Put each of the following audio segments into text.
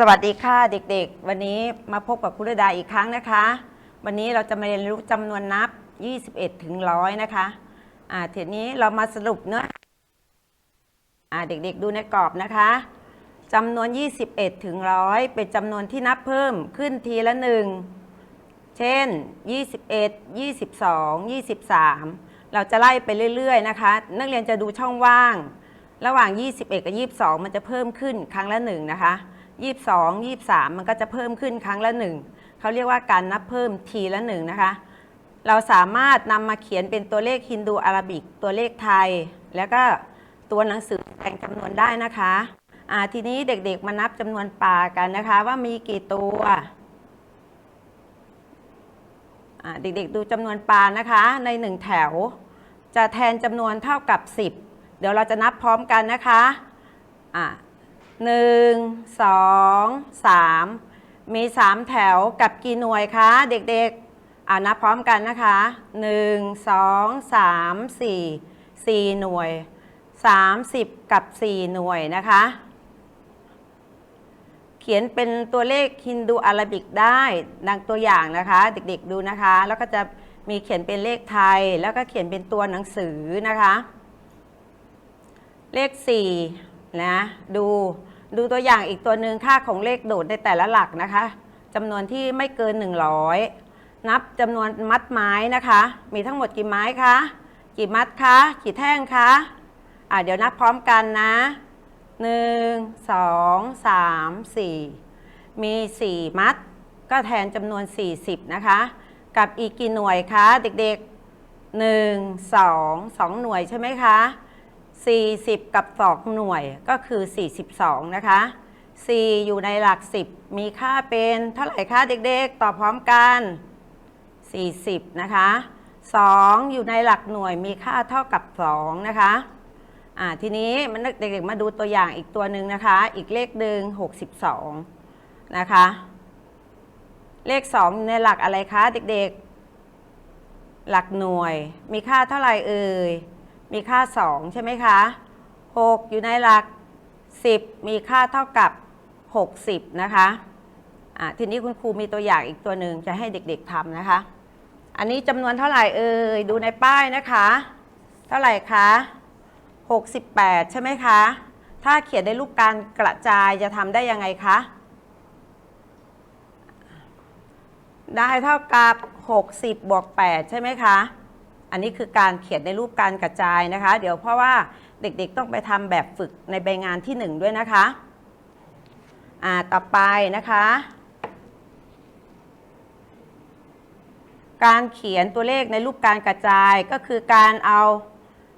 สวัสดีค่ะเด็กๆ วันนี้มาพบกับคุณดาอีกครั้งนะคะ วันนี้เราจะมาเรียนรู้จำนวนนับ 21 ถึงร้อยนะคะอ่าทีนี้เรามาสรุปเนื้ออ่าเด็กๆดูในกรอบนะคะจำนวน 21 ถึงร้อยเป็นจำนวนที่นับเพิ่มขึ้นทีละหนึ่งเช่น 21 22 23 เราจะไล่ไปเรื่อยๆนะคะ นักเรียนจะดูช่องว่าง ระหว่าง 21 กับ 22 มันจะเพิ่มขึ้นครั้งละหนึ่งนะคะ 22 23 มันก็จะเพิ่มขึ้นครั้งละหนึ่งเขาเรียกว่าการนับเพิ่มทีละหนึ่งนะคะ เราสามารถนำมาเขียนเป็นตัวเลขฮินดูอาราบิก ตัวเลขไทย แล้วก็ตัวหนังสือแต่งจำนวนได้นะคะทีนี้เด็กๆมานับจำนวนปลากันนะคะ ว่ามีกี่ตัวเด็กๆดูจำนวนปลานะคะ ในหนึ่งแถว จะแทนจำนวนเท่ากับ 10 เดี๋ยวเราจะนับพร้อมกันนะคะอ่า หนึ่งสองสามมีสามแถวกับกี่หน่วยคะเด็กๆอ่านับพร้อมกันนะคะหนึ่งสองสามสี่สี่หน่วย 30 กับ 4 หน่วยนะคะ เขียนเป็นตัวเลขฮินดูอาราบิกได้ดังตัวอย่างนะคะ เด็กๆดูนะคะ แล้วก็จะมีเขียนเป็นเลขไทย แล้วก็เขียนเป็นตัวหนังสือนะคะ เลข 4 นะดูดูตัวอย่างอีกตัวหนึ่งค่าของเลขโดดในแต่ละหลักนะคะจำนวนที่ไม่เกิน 100 นับจำนวนมัดไม้นะคะ มีทั้งหมดกี่ไม้คะกี่มัดคะกี่แท่งคะอะเดี๋ยวนับพร้อมกันนะหนึ่งสองสามสี่มี4มัด ก็แทนจำนวน 40 นะคะ กับอีกกี่หน่วยคะ เด็กๆ1 2 2หน่วยใช่ไหมคะ 40 กับ 2 หน่วยก็คือ 42 นะคะ 4 อยู่ในหลัก 10 มีค่าเป็นเท่าไหร่คะเด็กๆ ตอบพร้อมกัน 40 นะคะ 2 อยู่ในหลักหน่วยมีค่าเท่ากับ 2 นะคะอ่าทีนี้มันเด็กๆมาดูตัวอย่างอีกตัวหนึ่งนะคะ อีกเลขหนึ่ง62 นะคะ เลข2อยู่ในหลักอะไรคะเด็กๆ หลักหน่วยมีค่าเท่าไหร่เอ่ย มีค่า 2 ใช่ไหมคะ 6 อยู่ในหลัก 10 มีค่าเท่ากับ 60 นะคะทีนี้คุณครูมีตัวอย่างอีกตัวหนึ่งจะให้เด็กๆทำนะคะ อันนี้จำนวนเท่าไหร่เอ่ย ดูในป้ายนะคะ เท่าไหร่คะ 68 ใช่ไหไหมคะ ถ้าเขียนในรูปการกระจายจะทำได้ยังไงคะ ได้เท่ากับ 60 บวก 8 ใช่ไหมคะ อันนี้คือการเขียนในรูปการกระจายนะคะ เดี๋ยวเพราะว่าเด็กๆต้องไปทำแบบฝึกในใบงานที่ 1 ด้วยนะคะอ่าต่อไปนะคะ การเขียนตัวเลขในรูปการกระจายก็คือการเอา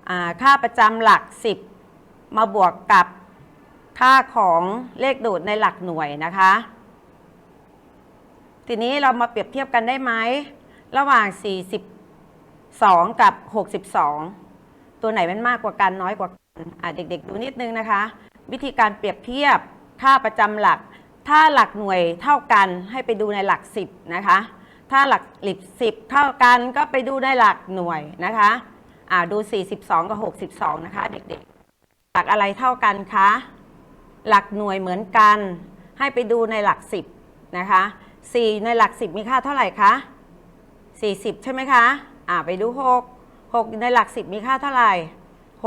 อค่าประจำหลัก 10 มาบวกกับค่าของเลขโดดในหลักหน่วยนะคะ ทีนี้เรามาเปรียบเทียบกันได้ไหม ระหว่าง 2 กับ 62 ตัวไหนมันมากกว่ากันน้อยกว่ากันอะเด็กๆ ดูนิดนึงนะคะ วิธีการเปรียบเทียบค่าประจำหลัก ถ้าหลักหน่วยเท่ากันให้ไปดูในหลัก 10 นะคะ ถ้าหลักหลิบ10 เท่ากันก็ไปดูในหลักหน่วยนะคะอ่าดู 42 กับ 62 นะคะ เด็กๆ หลักอะไรเท่ากันคะ หลักหน่วยเหมือนกัน ให้ไปดูในหลัก 10 นะคะ 4 ในหลัก 10 มีค่าเท่าไหร่คะ 40 ใช่ไหมคะ อ่าไปดู6 6ในหลัก10มีค่าเท่าไหร่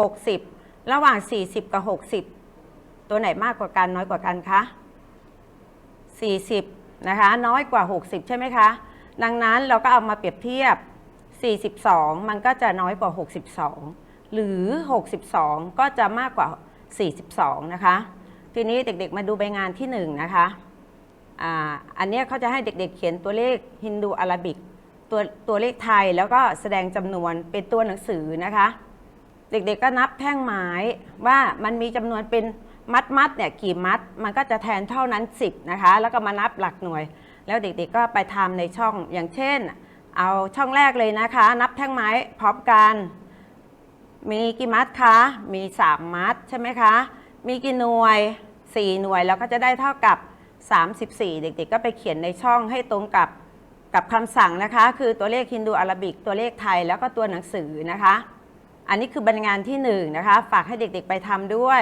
60ระหว่าง40กับ60ตัวไหนมากกว่ากันน้อยกว่ากันคะ40นะคะน้อยกว่า60ใช่ไหมคะดังนั้นเราก็เอามาเปรียบเทียบ 42 มันก็จะน้อยกว่า 62 หรือ 62 ก็จะมากกว่า 42 นะคะ ทีนี้เด็กๆ มาดูใบงานที่ 1 นะคะอ่าอันนี้เขาจะให้เด็กๆ เขียนตัวเลขฮินดูอาราบิก ตัวตัวเลขไทยแล้วก็แสดงจำนวนเป็นตัวหนังสือนะคะ เด็กๆก็นับแท่งไม้ว่ามันมีจำนวนเป็นมัดมัดเนี่ยกี่มัด มันก็จะแทนเท่านั้น 10นะคะ แล้วก็มานับหลักหน่วย แล้วเด็กๆก็ไปทำในช่องอย่างเช่น เอาช่องแรกเลยนะคะ นับแท่งไม้พร้อมกัน มีกี่มัดคะ มี 3 มัดใช่ไหมคะ มีกี่หน่วย 4 หน่วยแล้วก็จะได้เท่ากับ 34 เด็กๆ ก็ไปเขียนในช่องให้ตรงกับ กับคำสั่งนะคะคือตัวเลขฮินดูอาราบิก ตัวเลขไทยแล้วก็ตัวหนังสือนะคะ อันนี้คือบรรงานที่1นนะคะฝากให้เด็กๆไปทำด้วย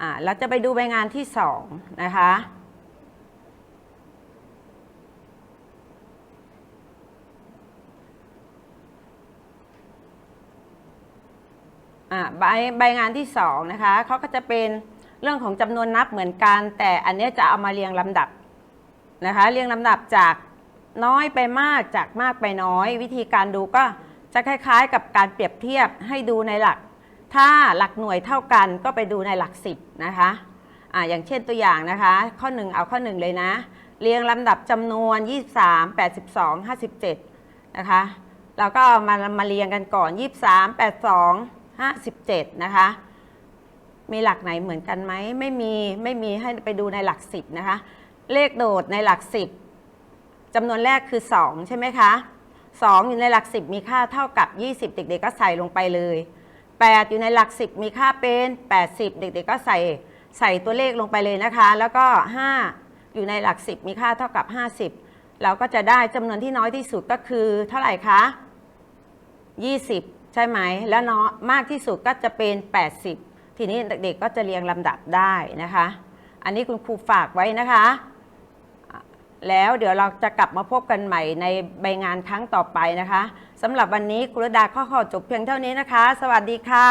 อ่าเราจะไปดูบรรงานที่2นะคะใบงานที่2นะคะเขาก็จะเป็นเรื่องของจำนวนนับเหมือนกัน แต่อันนี้จะเอามาเรียงลำดับนะคะเรียงลำดับจาก น้อยไปมากจากมากไปน้อย วิธีการดูก็จะคล้ายๆ กับการเปรียบเทียบให้ดูในหลัก ถ้าหลักหน่วยเท่ากันก็ไปดูในหลักสิบนะคะอ่าอย่างเช่นตัวอย่างนะคะ ข้อ 1 เอาข้อ 1 เลยนะ เรียงลำดับจำนวน 23 82 57 นะคะเราก็เอามามาเรียงกันก่อน 23 82 57 นะคะ มีหลักไหนเหมือนกันไหมไม่มีไม่มีให้ไปดูในหลัก 10 นะคะ เลขโดดในหลัก 10 จำนวนแรกคือ 2 ใช่ไหมคะ 2 อยู่ในหลัก 10 มีค่าเท่ากับ 20 เด็ก ๆ ก็ใส่ลงไปเลย 8 อยู่ในหลัก 10 มีค่าเป็น 80 เด็ก ๆ ก็ใส่ใส่ตัวเลขลงไปเลยนะคะ แล้วก็ 5 อยู่ในหลัก 10 มีค่าเท่ากับ 50 เราก็จะได้จำนวนที่น้อยที่สุดก็คือเท่าไหร่คะ 20 ใช่ไหม แล้วเนาะมากที่สุดก็จะเป็น 80 ทีนี้เด็กๆก็จะเรียงลำดับได้นะคะ อันนี้คุณครูฝากไว้นะคะ แล้วเดี๋ยวเราจะกลับมาพบกันใหม่ในใบงานครั้งต่อไปนะคะสำหรับวันนี้คุณรดาข้อขอจบเพียงเท่านี้นะคะ สวัสดีค่ะ